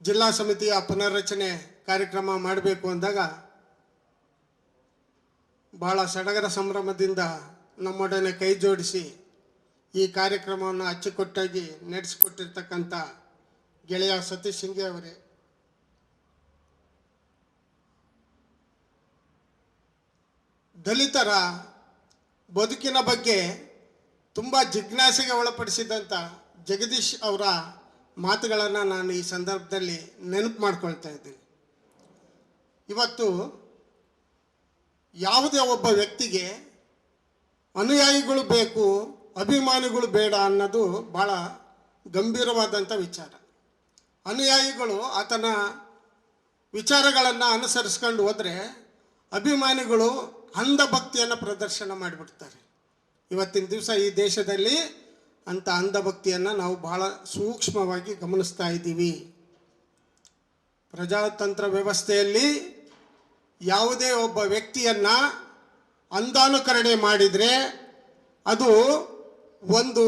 ಜಿಲ್ಲಾ ಸಮಿತಿಯ ಪುನರ್ರಚನೆ ಕಾರ್ಯಕ್ರಮ ಮಾಡಬೇಕು ಅಂದಾಗ ಬಹಳ ಸಡಗರ ಸಂಭ್ರಮದಿಂದ ನಮ್ಮೊಡನೆ ಕೈ ಜೋಡಿಸಿ ಈ ಕಾರ್ಯಕ್ರಮವನ್ನು ಅಚ್ಚುಕಟ್ಟಾಗಿ ನಡೆಸಿಕೊಟ್ಟಿರ್ತಕ್ಕಂಥ ಗೆಳೆಯ ಸತೀಶ್ ಸಿಂಗೆ ಅವರೇ. ದಲಿತರ ಬದುಕಿನ ಬಗ್ಗೆ ತುಂಬ ಜಿಜ್ಞಾಸೆಗೆ ಒಳಪಡಿಸಿದಂಥ ಜಗದೀಶ್ ಅವರ ಮಾತುಗಳನ್ನು ನಾನು ಈ ಸಂದರ್ಭದಲ್ಲಿ ನೆನಪು ಮಾಡ್ಕೊಳ್ತಾ ಇದ್ದೀನಿ. ಇವತ್ತು ಯಾವುದೇ ಒಬ್ಬ ವ್ಯಕ್ತಿಗೆ ಅನುಯಾಯಿಗಳು ಬೇಕು, ಅಭಿಮಾನಿಗಳು ಬೇಡ ಅನ್ನೋದು ಭಾಳ ಗಂಭೀರವಾದಂಥ ವಿಚಾರ. ಅನುಯಾಯಿಗಳು ಆತನ ವಿಚಾರಗಳನ್ನು ಅನುಸರಿಸ್ಕೊಂಡು ಹೋದರೆ ಅಭಿಮಾನಿಗಳು ಅಂಧ ಭಕ್ತಿಯನ್ನು ಪ್ರದರ್ಶನ ಮಾಡಿಬಿಡ್ತಾರೆ. ಇವತ್ತಿನ ದಿವಸ ಈ ದೇಶದಲ್ಲಿ ಅಂಥ ಅಂಧಭಕ್ತಿಯನ್ನು ನಾವು ಬಹಳ ಸೂಕ್ಷ್ಮವಾಗಿ ಗಮನಿಸ್ತಾ ಇದ್ದೀವಿ. ಪ್ರಜಾತಂತ್ರ ವ್ಯವಸ್ಥೆಯಲ್ಲಿ ಯಾವುದೇ ಒಬ್ಬ ವ್ಯಕ್ತಿಯನ್ನು ಅಂಧಾನುಕರಣೆ ಮಾಡಿದರೆ ಅದು ಒಂದು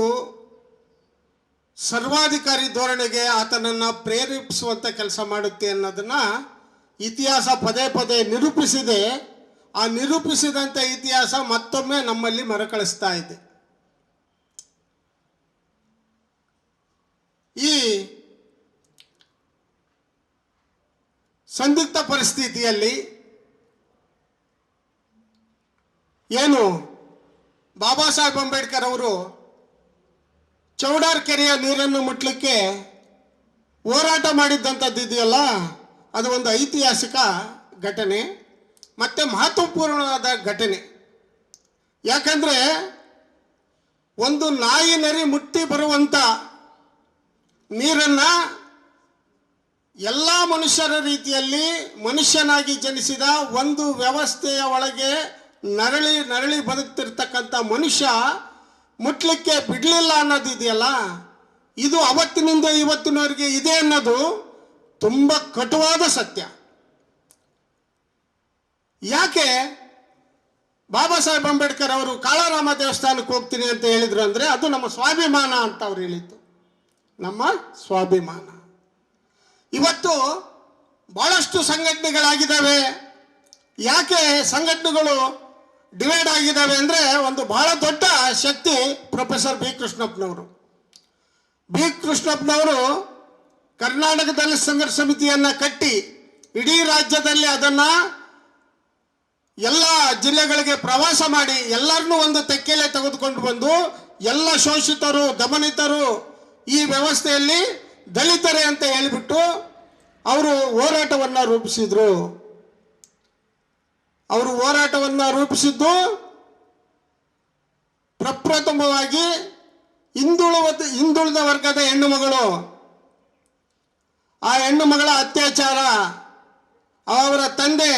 ಸರ್ವಾಧಿಕಾರಿ ಧೋರಣೆಗೆ ಆತನನ್ನು ಪ್ರೇರೇಪಿಸುವಂಥ ಕೆಲಸ ಮಾಡುತ್ತೆ ಅನ್ನೋದನ್ನು ಇತಿಹಾಸ ಪದೇ ಪದೇ ನಿರೂಪಿಸಿದೆ. ಆ ನಿರೂಪಿಸಿದಂಥ ಇತಿಹಾಸ ಮತ್ತೊಮ್ಮೆ ನಮ್ಮಲ್ಲಿ ಮರುಕಳಿಸ್ತಾ ಇದೆ. ಈ ಸಂದಿಗ್ಧ ಪರಿಸ್ಥಿತಿಯಲ್ಲಿ ಏನು ಬಾಬಾ ಸಾಹೇಬ್ ಅಂಬೇಡ್ಕರ್ ಅವರು ಚೌಡಾರ್ ಕೆರೆಯ ನೀರನ್ನು ಮುಟ್ಲಿಕ್ಕೆ ಹೋರಾಟ ಮಾಡಿದ್ದಂಥದ್ದು ಇದೆಯಲ್ಲ, ಅದು ಒಂದು ಐತಿಹಾಸಿಕ ಘಟನೆ, ಮತ್ತು ಮಹತ್ವಪೂರ್ಣವಾದ ಘಟನೆ. ಯಾಕಂದರೆ ಒಂದು ನಾಯಿ ನರಿ ಮುಟ್ಟಿ ಬರುವಂಥ ನೀರನ್ನು ಎಲ್ಲ ಮನುಷ್ಯರ ರೀತಿಯಲ್ಲಿ ಮನುಷ್ಯನಾಗಿ ಜನಿಸಿದ ಒಂದು ವ್ಯವಸ್ಥೆಯ ಒಳಗೆ ನರಳಿ ನರಳಿ ಬದುಕ್ತಿರ್ತಕ್ಕಂಥ ಮನುಷ್ಯ ಮುಟ್ಲಿಕ್ಕೆ ಬಿಡಲಿಲ್ಲ ಅನ್ನೋದು ಇದೆಯಲ್ಲ? ಇದು ಅವತ್ತಿನಿಂದ ಇವತ್ತಿನವರೆಗೆ ಇದೆ ಅನ್ನೋದು ತುಂಬ ಕಟುವಾದ ಸತ್ಯ. ಯಾಕೆ ಬಾಬಾ ಸಾಹೇಬ್ ಅಂಬೇಡ್ಕರ್ ಅವರು ಕಾಳಾರಾಮ ದೇವಸ್ಥಾನಕ್ಕೆ ಹೋಗ್ತೀನಿ ಅಂತ ಹೇಳಿದ್ರು ಅಂದರೆ ಅದು ನಮ್ಮ ಸ್ವಾಭಿಮಾನ ಅಂತ ಅವ್ರು ಹೇಳಿದ್ದು. ನಮ್ಮ ಸ್ವಾಭಿಮಾನ. ಇವತ್ತು ಭಾಳಷ್ಟು ಸಂಘಟನೆಗಳಾಗಿದ್ದಾವೆ. ಯಾಕೆ ಸಂಘಟನೆಗಳು ಡಿವೈಡ್ ಆಗಿದ್ದಾವೆ ಅಂದರೆ ಒಂದು ಬಹಳ ದೊಡ್ಡ ಶಕ್ತಿ ಪ್ರೊಫೆಸರ್ ಬಿ ಕೃಷ್ಣಪ್ಪನವರು. ಬಿ ಕೃಷ್ಣಪ್ಪನವರು ಕರ್ನಾಟಕದಲ್ಲಿ ಸಂಘರ್ಷ ಸಮಿತಿಯನ್ನು ಕಟ್ಟಿ ಇಡೀ ರಾಜ್ಯದಲ್ಲಿ ಅದನ್ನು ಎಲ್ಲ ಜಿಲ್ಲೆಗಳಿಗೆ ಪ್ರವಾಸ ಮಾಡಿ ಎಲ್ಲರನ್ನೂ ಒಂದು ತೆಕ್ಕೆಲೆ ತೆಗೆದುಕೊಂಡು ಬಂದು ಎಲ್ಲ ಶೋಷಿತರು, ದಮನಿತರು ಈ ವ್ಯವಸ್ಥೆಯಲ್ಲಿ ದಲಿತರೆ ಅಂತ ಹೇಳಿಬಿಟ್ಟು ಅವರು ಹೋರಾಟವನ್ನು ರೂಪಿಸಿದರು. ಅವರು ಹೋರಾಟವನ್ನು ರೂಪಿಸಿದ್ದು ಪ್ರಪ್ರಥಮವಾಗಿ ಹಿಂದುಳುವ ಹಿಂದುಳಿದ ವರ್ಗದ ಹೆಣ್ಣು ಮಗಳು. ಆ ಹೆಣ್ಣು ಮಗಳ ಅತ್ಯಾಚಾರ, ಅವರ ತಂದೆ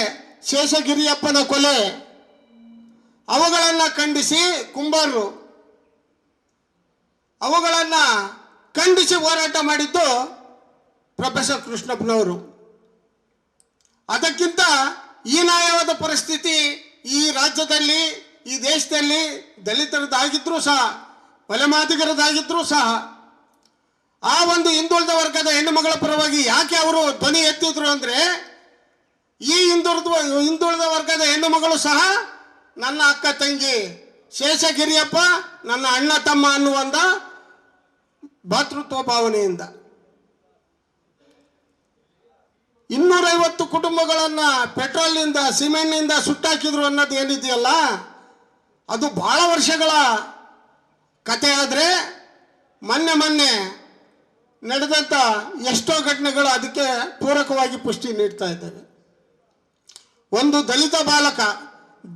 ಶೇಷಗಿರಿಯಪ್ಪನ ಕೊಲೆ, ಅವುಗಳನ್ನು ಖಂಡಿಸಿ ಕುಂಬಾರರು. ಅವುಗಳನ್ನು ಖಂಡಿಸಿ ಹೋರಾಟ ಮಾಡಿದ್ದು ಪ್ರೊಫೆಸರ್ ಕೃಷ್ಣಪ್ಪನವರು. ಅದಕ್ಕಿಂತ ಹೀನಾಯವಾದ ಪರಿಸ್ಥಿತಿ ಈ ರಾಜ್ಯದಲ್ಲಿ, ಈ ದೇಶದಲ್ಲಿ ದಲಿತರದ್ದಾಗಿದ್ದರೂ ಸಹ ಬಲೆಮಾದಿಗರದಾಗಿದ್ರೂ ಸಹ, ಆ ಒಂದು ಹಿಂದುಳಿದ ವರ್ಗದ ಹೆಣ್ಣುಮಗಳ ಪರವಾಗಿ ಯಾಕೆ ಅವರು ಧ್ವನಿ ಎತ್ತಿದ್ರು ಅಂದರೆ, ಈ ಹಿಂದುಳಿದ ಹಿಂದುಳಿದ ವರ್ಗದ ಹೆಣ್ಣು ಮಗಳು ಸಹ ನನ್ನ ಅಕ್ಕ ತಂಗಿ ಶೇಷಗಿರಿಯಪ್ಪ, ನನ್ನ ಅಣ್ಣ ತಮ್ಮ ಅನ್ನುವಂಥ ಭಾತೃತ್ವ ಭಾವನೆಯಿಂದ. ಇನ್ನೂರೈವತ್ತು ಕುಟುಂಬಗಳನ್ನು ಪೆಟ್ರೋಲ್ನಿಂದ, ಸಿಮೆಂಟ್ನಿಂದ ಸುಟ್ಟಾಕಿದ್ರು ಅನ್ನೋದು ಏನಿದೆಯಲ್ಲ, ಅದು ಬಹಳ ವರ್ಷಗಳ ಕತೆ ಆದರೆ ಮೊನ್ನೆ ಮೊನ್ನೆ ನಡೆದಂಥ ಎಷ್ಟೋ ಘಟನೆಗಳು ಅದಕ್ಕೆ ಪೂರಕವಾಗಿ ಪುಷ್ಟಿ ನೀಡ್ತಾ ಇದ್ದಾವೆ. ಒಂದು ದಲಿತ ಬಾಲಕ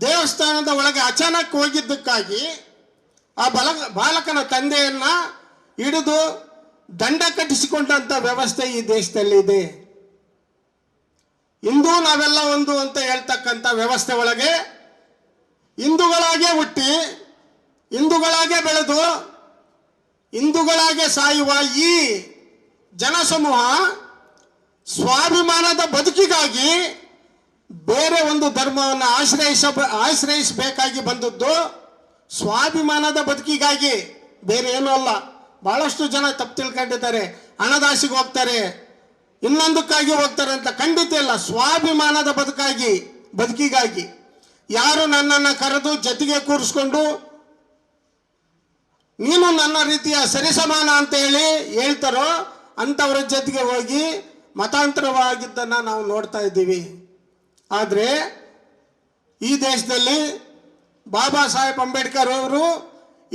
ದೇವಸ್ಥಾನದ ಒಳಗೆ ಅಚಾನಕ್ ಹೋಗಿದ್ದಕ್ಕಾಗಿ ಆ ಬಾಲಕ, ಬಾಲಕನ ತಂದೆಯನ್ನ ಹಿಡಿದು ದಂಡ ಕಟ್ಟಿಸಿಕೊಂಡಂಥ ವ್ಯವಸ್ಥೆ ಈ ದೇಶದಲ್ಲಿ ಇದೆ ಇಂದು ನಾವೆಲ್ಲ ಒಂದು ಅಂತ ಹೇಳ್ತಕ್ಕಂಥ ವ್ಯವಸ್ಥೆ ಒಳಗೆ ಹಿಂದೂಗಳಾಗೆ ಹುಟ್ಟಿ, ಹಿಂದೂಗಳಾಗೆ ಬೆಳೆದು, ಹಿಂದೂಗಳಾಗೆ ಸಾಯುವ ಈ ಜನಸಮೂಹ ಸ್ವಾಭಿಮಾನದ ಬದುಕಿಗಾಗಿ ಬೇರೆ ಒಂದು ಧರ್ಮವನ್ನು ಆಶ್ರಯಿಸ, ಆಶ್ರಯಿಸಬೇಕಾಗಿ ಬಂದದ್ದು ಸ್ವಾಭಿಮಾನದ ಬದುಕಿಗಾಗಿ, ಬೇರೆ ಏನೂ ಅಲ್ಲ. ಬಹಳಷ್ಟು ಜನ ತಪ್ಪು ತಿಳ್ಕೊಂಡಿದ್ದಾರೆ. ಹಣದಾಸಿಗೆ ಹೋಗ್ತಾರೆ. ಇನ್ನೊಂದಕ್ಕಾಗಿ ಹೋಗ್ತಾರೆ ಅಂತ ಖಂಡಿತ ಇಲ್ಲ. ಸ್ವಾಭಿಮಾನದ ಬದುಕಾಗಿ, ಬದುಕಿಗಾಗಿ. ಯಾರು ನನ್ನನ್ನು ಕರೆದು ಜೊತೆಗೆ ಕೂರಿಸ್ಕೊಂಡು, ನೀನು ನನ್ನ ರೀತಿಯ ಸರಿಸಮಾನ ಅಂತ ಹೇಳಿ ಹೇಳ್ತಾರೋ ಅಂಥವ್ರ ಜೊತೆಗೆ ಹೋಗಿ ಮತಾಂತರವಾಗಿದ್ದನ್ನು ನಾವು ನೋಡ್ತಾ ಇದ್ದೀವಿ. ಆದರೆ ಈ ದೇಶದಲ್ಲಿ ಬಾಬಾ ಸಾಹೇಬ್ ಅಂಬೇಡ್ಕರ್ ಅವರು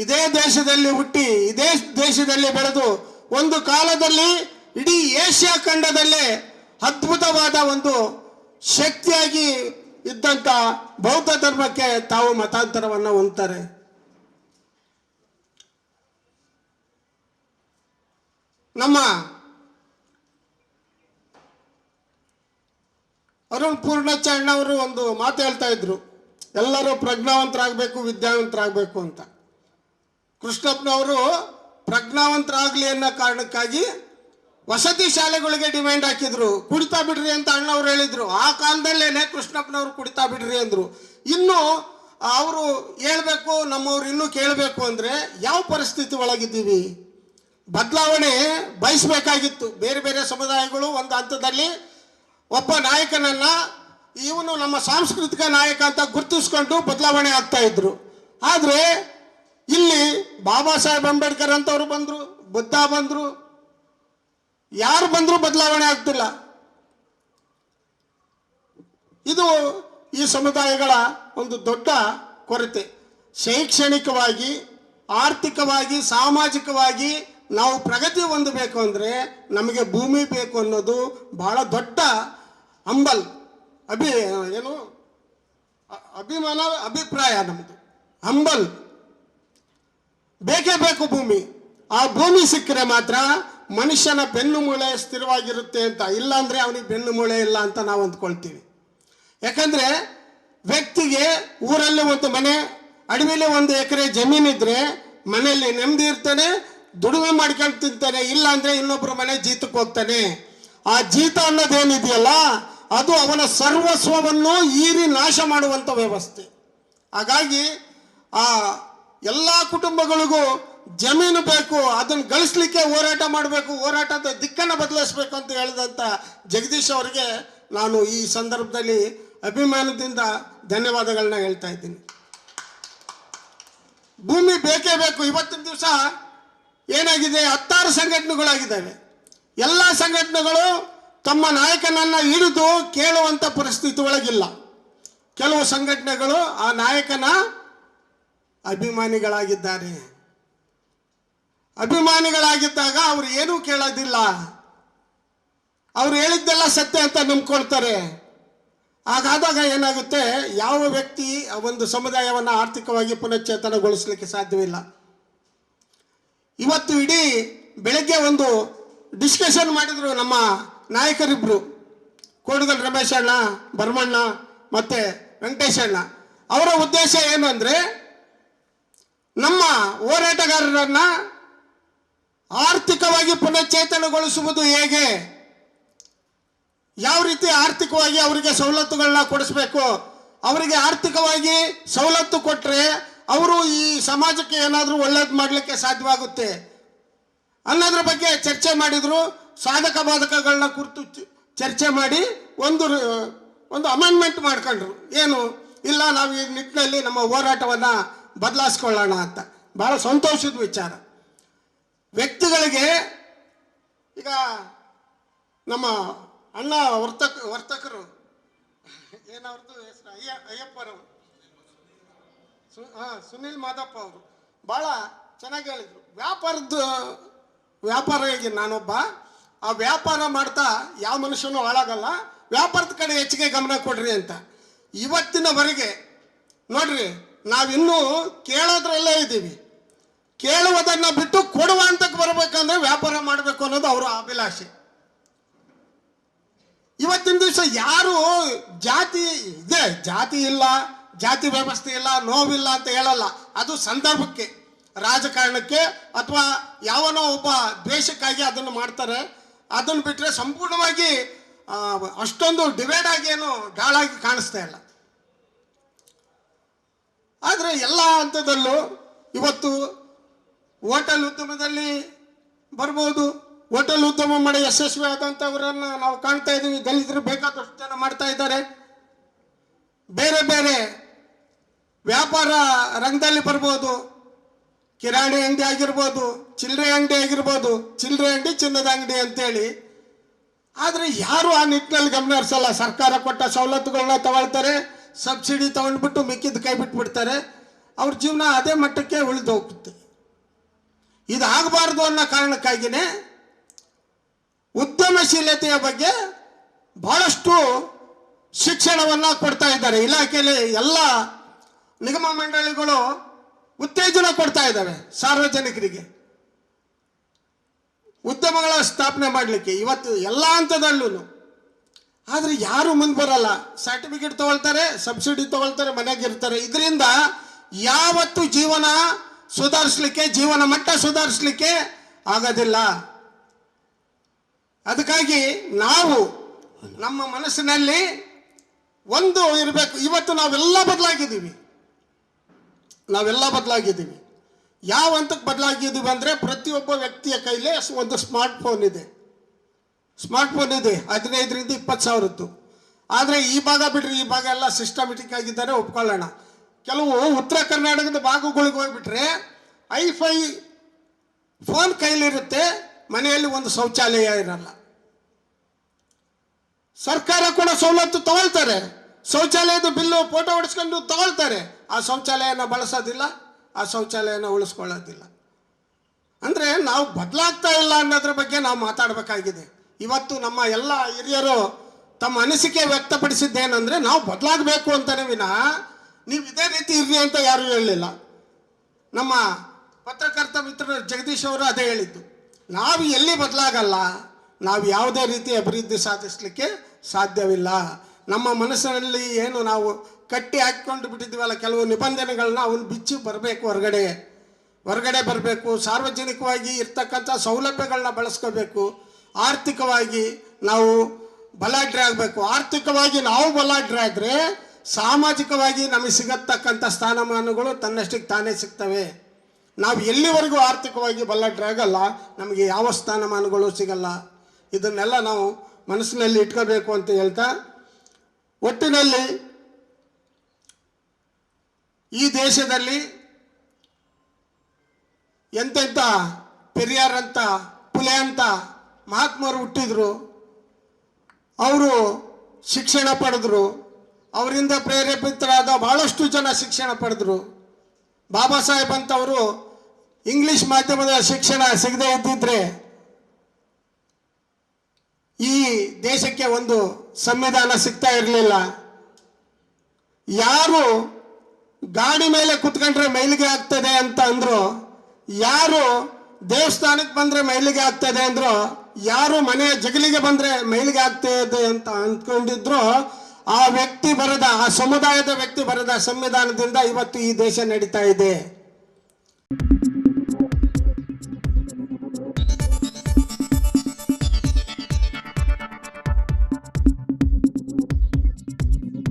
ಇದೇ ದೇಶದಲ್ಲಿ ಹುಟ್ಟಿ, ಇದೇ ದೇಶದಲ್ಲಿ ಬೆಳೆದು, ಒಂದು ಕಾಲದಲ್ಲಿ ಇಡೀ ಏಷ್ಯಾ ಖಂಡದಲ್ಲೇ ಅದ್ಭುತವಾದ ಒಂದು ಶಕ್ತಿಯಾಗಿ ಇದ್ದಂಥ ಬೌದ್ಧ ಧರ್ಮಕ್ಕೆ ತಾವು ಮತಾಂತರವನ್ನು ಹೊಂದ್ತಾರೆ. ನಮ್ಮ ಅರುಣ್ ಪೂರ್ಣಚರಣವರು ಒಂದು ಮಾತು ಹೇಳ್ತಾ ಇದ್ರು, ಎಲ್ಲರೂ ಪ್ರಜ್ಞಾವಂತರಾಗಬೇಕು, ವಿದ್ಯಾವಂತರಾಗಬೇಕು ಅಂತ. ಕೃಷ್ಣಪ್ಪನವರು ಪ್ರಜ್ಞಾವಂತರಾಗಲಿ ಅನ್ನೋ ಕಾರಣಕ್ಕಾಗಿ ವಸತಿ ಶಾಲೆಗಳಿಗೆ ಡಿಮ್ಯಾಂಡ್ ಹಾಕಿದ್ರು. ಕುಡಿತಾ ಬಿಡ್ರಿ ಅಂತ ಅಣ್ಣವ್ರು ಹೇಳಿದ್ರು. ಆ ಕಾಲದಲ್ಲೇನೆ ಕೃಷ್ಣಪ್ಪನವರು ಕುಡಿತಾ ಬಿಡ್ರಿ ಅಂದ್ರು. ಇನ್ನು ಅವರು ಹೇಳಬೇಕು, ನಮ್ಮವ್ರು ಇನ್ನೂ ಕೇಳಬೇಕು ಅಂದರೆ ಯಾವ ಪರಿಸ್ಥಿತಿ ಒಳಗಿದ್ದೀವಿ? ಬದಲಾವಣೆ ಬಯಸಬೇಕಾಗಿತ್ತು. ಬೇರೆ ಬೇರೆ ಸಮುದಾಯಗಳು ಒಂದು ಹಂತದಲ್ಲಿ ಒಬ್ಬ ನಾಯಕನನ್ನ ಇವನು ನಮ್ಮ ಸಾಂಸ್ಕೃತಿಕ ನಾಯಕ ಅಂತ ಗುರುತಿಸ್ಕೊಂಡು ಬದಲಾವಣೆ ಆಗ್ತಾ ಇದ್ರು. ಆದರೆ ಇಲ್ಲಿ ಬಾಬಾ ಸಾಹೇಬ್ ಅಂಬೇಡ್ಕರ್ ಅಂತವ್ರು ಬಂದರು, ಬುದ್ಧ ಬಂದರು. ಯಾರು ಬಂದರೂ ಬದಲಾವಣೆ ಆಗ್ತಿಲ್ಲ. ಇದು ಈ ಸಮುದಾಯಗಳ ಒಂದು ದೊಡ್ಡ ಕೊರತೆ. ಶೈಕ್ಷಣಿಕವಾಗಿ, ಆರ್ಥಿಕವಾಗಿ, ಸಾಮಾಜಿಕವಾಗಿ ನಾವು ಪ್ರಗತಿ ಹೊಂದಬೇಕು ಅಂದರೆ ನಮಗೆ ಭೂಮಿ ಬೇಕು ಅನ್ನೋದು ಬಹಳ ದೊಡ್ಡ ಅಂಬಲ್ ಅಭಿ ಏನು? ಅಭಿಮಾನ, ಅಭಿಪ್ರಾಯ ನಮ್ಮದು ಹಂಬಲ್. ಬೇಕೇ ಬೇಕು ಭೂಮಿ. ಆ ಭೂಮಿ ಸಿಕ್ಕರೆ ಮಾತ್ರ ಮನುಷ್ಯನ ಬೆನ್ನು ಮೂಳೆ ಸ್ಥಿರವಾಗಿರುತ್ತೆ ಅಂತ. ಇಲ್ಲಾಂದರೆ ಅವನಿಗೆ ಬೆನ್ನು ಮೂಳೆ ಇಲ್ಲ ಅಂತ ನಾವು ಅಂದ್ಕೊಳ್ತೀವಿ. ಯಾಕಂದ್ರೆ ವ್ಯಕ್ತಿಗೆ ಊರಲ್ಲಿ ಒಂದು ಮನೆ, ಅಡವಿಲಿ ಒಂದು ಎಕರೆ ಜಮೀನಿದ್ರೆ ಮನೆಯಲ್ಲಿ ನೆಮ್ಮದಿ ಇರ್ತಾನೆ, ದುಡಿಮೆ ಮಾಡ್ಕೊಂಡು ತಿಂತಾನೆ ಇಲ್ಲ ಅಂದ್ರೆ ಇನ್ನೊಬ್ಬರ ಮನೆ ಜೀತಕ್ಕೆ ಹೋಗ್ತಾನೆ. ಆ ಜೀತ ಅನ್ನೋದೇನಿದೆಯಲ್ಲ, ಅದು ಅವನ ಸರ್ವಸ್ವವನ್ನು ಈರಿ ನಾಶ ಮಾಡುವಂಥ ವ್ಯವಸ್ಥೆ. ಹಾಗಾಗಿ ಆ ಎಲ್ಲ ಕುಟುಂಬಗಳಿಗೂ ಜಮೀನು ಬೇಕು, ಅದನ್ನು ಗಳಿಸ್ಲಿಕ್ಕೆ ಹೋರಾಟ ಮಾಡಬೇಕು, ಹೋರಾಟದ ದಿಕ್ಕನ್ನು ಬದಲಾಯಿಸ್ಬೇಕು ಅಂತ ಹೇಳಿದಂಥ ಜಗದೀಶ್ ಅವರಿಗೆ ನಾನು ಈ ಸಂದರ್ಭದಲ್ಲಿ ಅಭಿಮಾನದಿಂದ ಧನ್ಯವಾದಗಳನ್ನ ಹೇಳ್ತಾ ಇದ್ದೀನಿ. ಭೂಮಿ ಬೇಕೇ ಬೇಕು. ಇವತ್ತಿನ ದಿವಸ ಏನಾಗಿದೆ? ಹತ್ತಾರು ಸಂಘಟನೆಗಳಾಗಿದ್ದಾವೆ. ಎಲ್ಲ ಸಂಘಟನೆಗಳು ತಮ್ಮ ನಾಯಕನನ್ನ ಹಿಡಿದು ಕೇಳುವಂಥ ಪರಿಸ್ಥಿತಿ ಒಳಗಿಲ್ಲ. ಕೆಲವು ಸಂಘಟನೆಗಳು ಆ ನಾಯಕನ ಅಭಿಮಾನಿಗಳಾಗಿದ್ದಾರೆ. ಅಭಿಮಾನಿಗಳಾಗಿದ್ದಾಗ ಅವರು ಏನೂ ಕೇಳೋದಿಲ್ಲ. ಅವ್ರು ಹೇಳಿದ್ದೆಲ್ಲ ಸತ್ಯ ಅಂತ ನಂಬ್ಕೊಳ್ತಾರೆ. ಹಾಗಾದಾಗ ಏನಾಗುತ್ತೆ? ಯಾವ ವ್ಯಕ್ತಿ ಒಂದು ಸಮುದಾಯವನ್ನು ಆರ್ಥಿಕವಾಗಿ ಪುನಶ್ಚೇತನಗೊಳಿಸಲಿಕ್ಕೆ ಸಾಧ್ಯವಿಲ್ಲ. ಇವತ್ತು ಇಡೀ ಬೆಳಗ್ಗೆ ಒಂದು ಡಿಸ್ಕಷನ್ ಮಾಡಿದ್ರು ನಮ್ಮ ನಾಯಕರಿಬ್ರು. ಕೋಡಗಲ್ ರಮೇಶಣ್ಣ ಭರ್ಮಣ್ಣ ಮತ್ತು ಮತ್ತೆ ವೆಂಕಟೇಶ್ ಅಣ್ಣ ಅವರ ಉದ್ದೇಶ ಏನು ಅಂದರೆ ನಮ್ಮ ಹೋರಾಟಗಾರರನ್ನ ಆರ್ಥಿಕವಾಗಿ ಪುನಶ್ಚೇತನಗೊಳಿಸುವುದು ಹೇಗೆ? ಯಾವ ರೀತಿ ಆರ್ಥಿಕವಾಗಿ ಅವರಿಗೆ ಸವಲತ್ತುಗಳನ್ನ ಕೊಡಿಸ್ಬೇಕು? ಅವರಿಗೆ ಆರ್ಥಿಕವಾಗಿ ಸವಲತ್ತು ಕೊಟ್ಟರೆ ಅವರು ಈ ಸಮಾಜಕ್ಕೆ ಏನಾದರೂ ಒಳ್ಳೇದು ಮಾಡಲಿಕ್ಕೆ ಸಾಧ್ಯವಾಗುತ್ತೆ? ಅನ್ನೋದ್ರ ಬಗ್ಗೆ ಚರ್ಚೆ ಮಾಡಿದ್ರು. ಸಾಧಕ ಬಾಧಕಗಳನ್ನ ಕುರಿತು ಚರ್ಚೆ ಮಾಡಿ ಒಂದು ಒಂದು ಅಮೆಂಡ್ಮೆಂಟ್ ಮಾಡ್ಕೊಂಡ್ರು. ಏನು? ಇಲ್ಲ ನಾವು ಈ ನಿಟ್ಟಿನಲ್ಲಿ ನಮ್ಮ ಹೋರಾಟವನ್ನು ಬದಲಾಯಿಸ್ಕೊಳ್ಳೋಣ ಅಂತ. ಬಹಳ ಸಂತೋಷದ ವಿಚಾರ. ವ್ಯಕ್ತಿಗಳಿಗೆ, ಈಗ ನಮ್ಮ ಅಣ್ಣ ವರ್ತಕ, ವರ್ತಕರು ಏನವ್ರದ್ದು ಹೆಸರು? ಅಯ್ಯ, ಅಯ್ಯಪ್ಪರವರು. ಸು, ಹಾಂ, ಸುನಿಲ್ ಮಾದಪ್ಪ ಅವರು. ಭಾಳ ಚೆನ್ನಾಗಿ ಹೇಳಿದರು. ವ್ಯಾಪಾರದ ವ್ಯಾಪಾರ ಹೇಗೆ? ನಾನೊಬ್ಬ, ಆ ವ್ಯಾಪಾರ ಮಾಡ್ತಾ ಯಾವ ಮನುಷ್ಯನೂ ಹಾಳಾಗಲ್ಲ. ವ್ಯಾಪಾರದ ಕಡೆ ಹೆಚ್ಚಿಗೆ ಗಮನ ಕೊಡ್ರಿ ಅಂತ. ಇವತ್ತಿನವರೆಗೆ, ನೋಡ್ರಿ ನಾವಿನ್ನೂ ಕೇಳೋದ್ರಲ್ಲೇ ಇದ್ದೀವಿ. ಕೇಳುವುದನ್ನ ಬಿಟ್ಟು ಕೊಡುವ ಹಂತಕ್ಕೆ ಬರಬೇಕಂದ್ರೆ ವ್ಯಾಪಾರ ಮಾಡಬೇಕು ಅನ್ನೋದು ಅವರ ಅಭಿಲಾಷೆ. ಇವತ್ತಿನ ದಿವಸ ಯಾರು ಜಾತಿ ಇದೆ, ಜಾತಿ ಇಲ್ಲ, ಜಾತಿ ವ್ಯವಸ್ಥೆ ಇಲ್ಲ, ನೋವಿಲ್ಲ ಅಂತ ಹೇಳಲ್ಲ. ಅದು ಸಂದರ್ಭಕ್ಕೆ, ರಾಜಕಾರಣಕ್ಕೆ ಅಥವಾ ಯಾವನೋ ಒಬ್ಬ ದ್ವೇಷಕ್ಕಾಗಿ ಅದನ್ನು ಮಾಡ್ತಾರೆ. ಅದನ್ನು ಬಿಟ್ಟರೆ ಸಂಪೂರ್ಣವಾಗಿ ಅಷ್ಟೊಂದು ಡಿವೈಡ್ ಆಗಿ ಏನು ಗಾಳಾಗಿ ಕಾಣಿಸ್ತಾ ಇಲ್ಲ. ಆದರೆ ಎಲ್ಲ ಹಂತದಲ್ಲೂ ಇವತ್ತು ಹೋಟೆಲ್ ಉದ್ಯಮದಲ್ಲಿ ಬರ್ಬೋದು. ಹೋಟೆಲ್ ಉದ್ಯಮ ಮಾಡಿ ಯಶಸ್ವಿ ಆದಂಥವರನ್ನು ನಾವು ಕಾಣ್ತಾ ಇದ್ದೀವಿ. ದಲಿತರು ಬೇಕಾದಷ್ಟು ಜನ ಮಾಡ್ತಾ ಇದ್ದಾರೆ. ಬೇರೆ ಬೇರೆ ವ್ಯಾಪಾರ ರಂಗದಲ್ಲಿ ಬರ್ಬೋದು. ಕಿರಾಣಿ ಅಂಗಡಿ ಆಗಿರ್ಬೋದು, ಚಿಲ್ಲರೆ ಅಂಗಡಿ ಆಗಿರ್ಬೋದು, ಚಿಲ್ಲರೆ ಅಂಗಡಿ, ಚಿನ್ನದ ಅಂಗಡಿ ಅಂತೇಳಿ. ಆದರೆ ಯಾರು ಆ ನಿಟ್ಟಿನಲ್ಲಿ ಗಮನ ಹರಿಸಲ್ಲ? ಸರ್ಕಾರ ಕೊಟ್ಟ ಸವಲತ್ತುಗಳನ್ನ ತಗೊಳ್ತಾರೆ. ಸಬ್ಸಿಡಿ ತಗೊಂಡ್ಬಿಟ್ಟು ಮಿಕ್ಕಿದ ಕೈ ಬಿಟ್ಬಿಡ್ತಾರೆ. ಅವ್ರ ಜೀವನ ಅದೇ ಮಟ್ಟಕ್ಕೆ ಉಳಿದು ಹೋಗುತ್ತೆ. ಇದಾಗಬಾರ್ದು ಅನ್ನೋ ಕಾರಣಕ್ಕಾಗಿಯೇ ಉದ್ಯಮಶೀಲತೆಯ ಬಗ್ಗೆ ಬಹಳಷ್ಟು ಶಿಕ್ಷಣವನ್ನು ಕೊಡ್ತಾ ಇದ್ದಾರೆ. ಇಲಾಖೆಯಲ್ಲಿ ಎಲ್ಲ ನಿಗಮ ಮಂಡಳಿಗಳು ಉತ್ತೇಜನ ಕೊಡ್ತಾ ಇದ್ದಾವೆ ಸಾರ್ವಜನಿಕರಿಗೆ. ಉದ್ಯಮಗಳ ಸ್ಥಾಪನೆ ಮಾಡಲಿಕ್ಕೆ. ಇವತ್ತು ಎಲ್ಲ ಹಂತದಲ್ಲೂ ಆದರೆ ಯಾರು ಮುಂದೆ ಬರಲ್ಲ. ಸರ್ಟಿಫಿಕೇಟ್ ತಗೊಳ್ತಾರೆ ಸಬ್ಸಿಡಿ ತಗೊಳ್ತಾರೆ, ಮನೆಗೆ ಇರ್ತಾರೆ. ಇದರಿಂದ ಯಾವತ್ತು ಜೀವನ ಸುಧಾರಿಸ್ಲಿಕ್ಕೆ, ಜೀವನ ಮಟ್ಟ ಸುಧಾರಿಸ್ಲಿಕ್ಕೆ ಆಗೋದಿಲ್ಲ. ಅದಕ್ಕಾಗಿ ನಾವು ನಮ್ಮ ಮನಸ್ಸಿನಲ್ಲಿ ಒಂದು ಇರಬೇಕು. ಇವತ್ತು ನಾವೆಲ್ಲ ಬದಲಾಗಿದ್ದೀವಿ. ನಾವೆಲ್ಲ ಬದಲಾಗಿದ್ದೀವಿ. ಯಾವ ಹಂತಕ್ಕೆ ಬದಲಾಗಿದ್ದೀವಿ ಅಂದರೆ ಪ್ರತಿಯೊಬ್ಬ ವ್ಯಕ್ತಿಯ ಕೈಲೇ ಒಂದು ಸ್ಮಾರ್ಟ್ ಫೋನ್ ಇದೆ. ಸ್ಮಾರ್ಟ್ ಫೋನ್ ಇದೆ, ಹದಿನೈದರಿಂದ ಇಪ್ಪತ್ತು ಸಾವಿರದ್ದು. ಆದರೆ ಈ ಭಾಗ ಬಿಡ್ರಿ, ಈ ಭಾಗ ಎಲ್ಲ ಸಿಸ್ಟಮೆಟಿಕ್ ಆಗಿದ್ದಾರೆ ಒಪ್ಕೊಳ್ಳೋಣ. ಕೆಲವು ಉತ್ತರ ಕರ್ನಾಟಕದ ಭಾಗಗಳಿಗೆ ಹೋಗ್ಬಿಟ್ರೆ ಐಫೈ ಫೋನ್ ಕೈಲಿರುತ್ತೆ, ಮನೆಯಲ್ಲಿ ಒಂದು ಶೌಚಾಲಯ ಇರಲ್ಲ. ಸರ್ಕಾರ ಕೂಡ ಸವಲತ್ತು ತಗೊಳ್ತಾರೆ. ಶೌಚಾಲಯದ ಬಿಲ್ಲು ಫೋಟೋ ಹೊಡಿಸ್ಕೊಂಡು ತಗೊಳ್ತಾರೆ. ಆ ಶೌಚಾಲಯನ ಬಳಸೋದಿಲ್ಲ, ಆ ಶೌಚಾಲಯನ ಉಳಿಸ್ಕೊಳ್ಳೋದಿಲ್ಲ. ಅಂದರೆ ನಾವು ಬದಲಾಗ್ತಾ ಇಲ್ಲ ಅನ್ನೋದ್ರ ಬಗ್ಗೆ ನಾವು ಮಾತಾಡಬೇಕಾಗಿದೆ. ಇವತ್ತು ನಮ್ಮ ಎಲ್ಲ ಹಿರಿಯರು ತಮ್ಮ ಅನಿಸಿಕೆ ವ್ಯಕ್ತಪಡಿಸಿದ್ದೇನೆಂದರೆ ನಾವು ಬದಲಾಗಬೇಕು ಅಂತಲೇ ವಿನ, ನೀವು ಇದೇ ರೀತಿ ಇರ್ರಿ ಅಂತ ಯಾರೂ ಹೇಳಲಿಲ್ಲ. ನಮ್ಮ ಪತ್ರಕರ್ತ ಮಿತ್ರರು ಜಗದೀಶ್ ಅವರು ಅದೇ ಹೇಳಿದ್ದು. ನಾವು ಎಲ್ಲಿ ಬದಲಾಗಲ್ಲ, ನಾವು ಯಾವುದೇ ರೀತಿ ಅಭಿವೃದ್ಧಿ ಸಾಧಿಸಲಿಕ್ಕೆ ಸಾಧ್ಯವಿಲ್ಲ. ನಮ್ಮ ಮನಸ್ಸಿನಲ್ಲಿ ಏನು ನಾವು ಕಟ್ಟಿ ಹಾಕಿಕೊಂಡು ಬಿಟ್ಟಿದ್ದೀವಲ್ಲ, ಕೆಲವು ನಿಬಂಧನೆಗಳನ್ನ ಅವನು ಬಿಚ್ಚಿ ಬರಬೇಕು ಹೊರಗಡೆ. ಹೊರಗಡೆ ಬರಬೇಕು, ಸಾರ್ವಜನಿಕವಾಗಿ ಇರ್ತಕ್ಕಂಥ ಸೌಲಭ್ಯಗಳನ್ನ ಬಳಸ್ಕೋಬೇಕು. ಆರ್ಥಿಕವಾಗಿ ನಾವು ಬಲಾಢ್ಯ ಆಗಬೇಕು. ಆರ್ಥಿಕವಾಗಿ ನಾವು ಬಲಾಢ್ಯ ಆದರೆ ಸಾಮಾಜಿಕವಾಗಿ ನಮಗೆ ಸಿಗತಕ್ಕಂಥ ಸ್ಥಾನಮಾನಗಳು ತನ್ನಷ್ಟಕ್ಕೆ ತಾನೇ ಸಿಗ್ತವೆ. ನಾವು ಎಲ್ಲಿವರೆಗೂ ಆರ್ಥಿಕವಾಗಿ ಬಲಾಢ್ಯರಾಗಲ್ಲ ನಮಗೆ ಯಾವ ಸ್ಥಾನಮಾನಗಳು ಸಿಗಲ್ಲ. ಇದನ್ನೆಲ್ಲ ನಾವು ಮನಸ್ಸಿನಲ್ಲಿ ಇಟ್ಕೋಬೇಕು ಅಂತ ಹೇಳ್ತಾ, ಒಟ್ಟಿನಲ್ಲಿ ಈ ದೇಶದಲ್ಲಿ ಎಂತೆಂಥ ಪೆರಿಯಾರ್ ಅಂತ, ಪುಲೆ ಅಂತ ಮಹಾತ್ಮರು ಹುಟ್ಟಿದ್ರು, ಅವರು ಶಿಕ್ಷಣ ಪಡೆದ್ರು, ಅವರಿಂದ ಪ್ರೇರೇಪಿತರಾದ ಭಾಳಷ್ಟು ಜನ ಶಿಕ್ಷಣ ಪಡೆದ್ರು. ಬಾಬಾ ಸಾಹೇಬ್ ಅಂತವರು ಇಂಗ್ಲಿಷ್ ಮಾಧ್ಯಮದ ಶಿಕ್ಷಣ ಸಿಗದೆ ಇದ್ದಿದ್ರೆ ಈ ದೇಶಕ್ಕೆ ಒಂದು ಸಂವಿಧಾನ ಸಿಗ್ತಾ ಇರಲಿಲ್ಲ. ಯಾರು ಗಾಡಿ ಮೇಲೆ ಕುತ್ಕೊಂಡ್ರೆ ಮೈಲಿಗೆ ಆಗ್ತದೆ ಅಂತ ಅಂದರು, ಯಾರು ದೇವಸ್ಥಾನಕ್ಕೆ ಬಂದ್ರೆ ಮೈಲಿಗೆ ಆಗ್ತದೆ ಅಂದ್ರು ಯಾರು ಮನೆ ಜಗಲಿಗೆ ಬಂದ್ರೆ ಮೈಲಿಗೆ ಇದೆ ಅಂತ ಅಂದ್ಕೊಂಡಿದ್ರು ಆ ವ್ಯಕ್ತಿ ಬರೆದ, ಆ ಸಮುದಾಯದ ವ್ಯಕ್ತಿ ಬರೆದ ಸಂವಿಧಾನದಿಂದ ಇವತ್ತು ಈ ದೇಶ ನಡೀತಾ ಇದೆ.